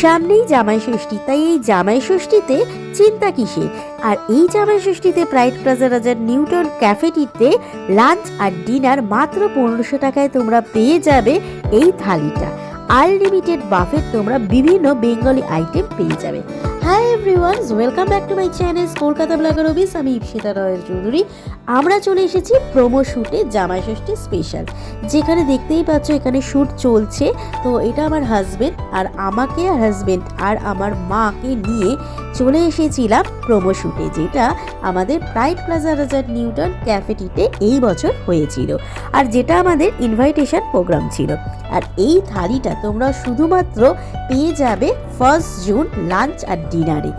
সামনেই জামাই ষষ্ঠী, তাই এই জামাই ষষ্ঠীতে চিন্তা কিসে আর এই জামাই ষষ্ঠীতে প্রাইড প্লাজা রাজার নিউটন ক্যাফেটিতে লাঞ্চ আর ডিনার মাত্র পনেরোশো টাকায় তোমরা পেয়ে যাবে এই থালিটা। আনলিমিটেড বাফেট তোমরা বিভিন্ন বেঙ্গলি আইটেম পেয়ে যাবে। Hi everyone welcome back to my channel Kolkata blogger office আমি ইপসিতা রয়ের চৌধুরী। আমরা চলে এসেছি প্রোমো শ্যুটে জামাই ষষ্ঠী স্পেশাল যেখানে দেখতেই পাচ্ছ, এখানে শ্যুট চলছে। তো, এটা আমার হাজবেন্ড আর আমাকে আর হাজবেন্ড আর আমার মাকে নিয়ে চলে এসেছিলাম প্রোমো শ্যুটে যেটা আমাদের প্রাইড প্লাজা রাজার নিউটন ক্যাফেটিতে এই বছর হয়েছিল। আর যেটা আমাদের ইনভাইটেশন প্রোগ্রাম ছিল। আর এই থালিটা তোমরা শুধুমাত্র পেয়ে যাবে ফার্স্ট জুন লাঞ্চ আর ডিনারে।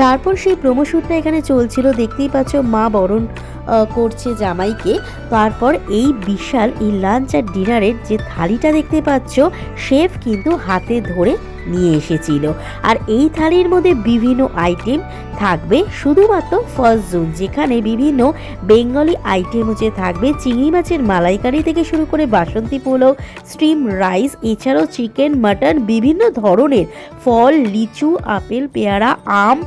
তারপর সেই প্রমোশুটটা এখানে চলছিল। দেখতেই পাচ্ছ মা বরণ করছে জামাইকে। তারপর এই বিশাল এই লাঞ্চ আর ডিনারের যে থালিটা দেখতে পাচ্ছ শেফ কিন্তু হাতে ধরে নিয়ে এসেছিল। আর এই থালির মধ্যে বিভিন্ন আইটেম থাকবে, শুধুমাত্র ফার্স্ট জুন যেখানে বিভিন্ন বেঙ্গলি আইটেম হচ্ছে থাকবে, চিংড়ি মাছের মালাইকারি থেকে শুরু করে বাসন্তী পোলাও স্টিম রাইস এছাড়াও চিকেন মাটন বিভিন্ন ধরনের ফল, লিচু, আপেল, পেয়ারা, আম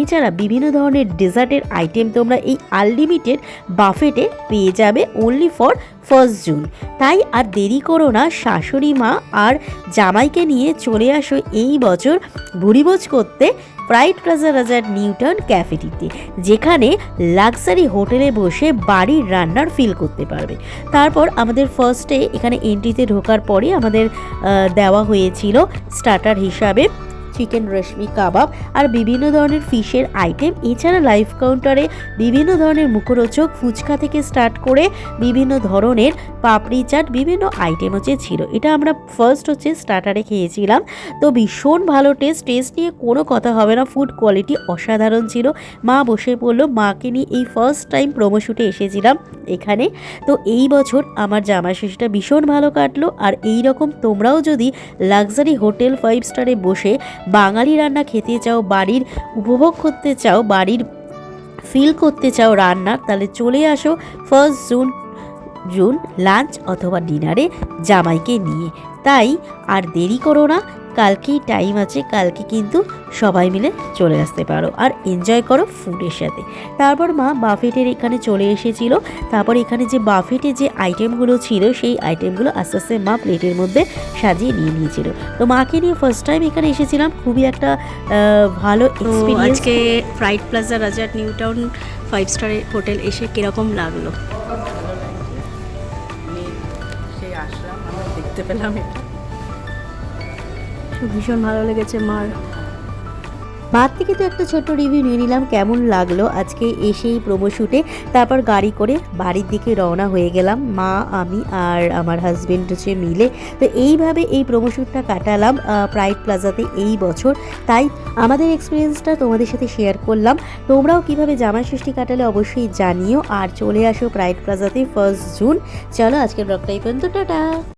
এছাড়া বিভিন্ন ধরনের ডেজার্টের আইটেম তোমরা এই আনলিমিটেড বাফেটে পেয়ে যাবে অনলি ফর ফার্স্ট জুন তাই আর দেরি করো না, শাশুড়ি মা আর জামাইকে নিয়ে চলে আসো এই বছর ভুরিভোজ করতে প্রাইড প্লাজা রাজার নিউটন ক্যাফেটিতে যেখানে লাক্সারি হোটেলে বসে বাড়ির রান্নার ফিল করতে পারবে। তারপর আমাদের ফার্স্টে এখানে এন্ট্রিতে ঢোকার পরে আমাদের দেওয়া হয়েছিল স্টার্টার হিসাবে চিকেন রেশমি কাবাব আর বিভিন্ন ধরনের ফিশের আইটেম। এছাড়া লাইফ কাউন্টারে বিভিন্ন ধরনের মুখরোচক ফুচকা থেকে স্টার্ট করে বিভিন্ন ধরনের পাপড়ি চাট, বিভিন্ন আইটেম হচ্ছে ছিল। এটা আমরা ফার্স্ট হচ্ছে স্টার্টারে খেয়েছিলাম। তো ভীষণ ভালো টেস্ট টেস্ট নিয়ে কোনো কথা হবে না। ফুড কোয়ালিটি অসাধারণ ছিল। মা বসে পড়ল। মাকে নিয়ে এই ফার্স্ট টাইম প্রোমো শুটে এসেছিলাম এখানে। তো এই বছর আমার জামা শেষটা ভীষণ ভালো কাটলো। আর এই রকম তোমরাও যদি লাক্সারি হোটেল ফাইভ স্টারে বসে বাঙালি রান্না খেতে চাও, বাড়ির উপভোগ করতে চাও, বাড়ির ফিল করতে চাও রান্না, তাহলে চলে আসো ফার্স্ট জুন জুন লাঞ্চ অথবা ডিনারে জামাইকে নিয়ে। তাই আর দেরি করো না কালকেই টাইম আছে কালকে কিন্তু সবাই মিলে চলে আসতে পারো। আর এনজয় করো ফুডের সাথে। তারপর মা বাফেটের এখানে চলে এসেছিল। তারপর এখানে যে বাফেটে যে আইটেমগুলো ছিল সেই আইটেমগুলো আস্তে আস্তে মা প্লেটের মধ্যে সাজিয়ে নিয়ে নিয়েছিল। তো মাকে নিয়ে ফার্স্ট টাইম এখানে এসেছিলাম। খুবই একটা ভালো আজকে ফ্রাইড প্লাজা রাজার new town five star hotel এসে কীরকম লাগল? আসলাম আমরা দেখতে পেলাম এটা। ভীষণ ভালো লেগেছে মার। মার থেকে তো একটা ছোট্ট রিভিউ নিয়ে নিলাম, কেমন লাগল আজকে এসেই প্রোমো শুটে তারপর গাড়ি করে বাড়ির দিকে রওনা হয়ে গেলাম, মা, আমি আর আমার হাজবেন্ড হচ্ছে মিলে। তো এইভাবে এই প্রোমো শ্যুটটা কাটালাম প্রাইড প্লাজাতে এই বছর। তাই আমাদের এক্সপিরিয়েন্সটা তোমাদের সাথে শেয়ার করলাম। তোমরাও কীভাবে জামাই ষষ্ঠী কাটালে অবশ্যই জানিও। আর চলে আসো প্রাইড প্লাজাতে ফার্স্ট জুন চলো আজকের ব্লগটা পর্যন্ত, টাটা!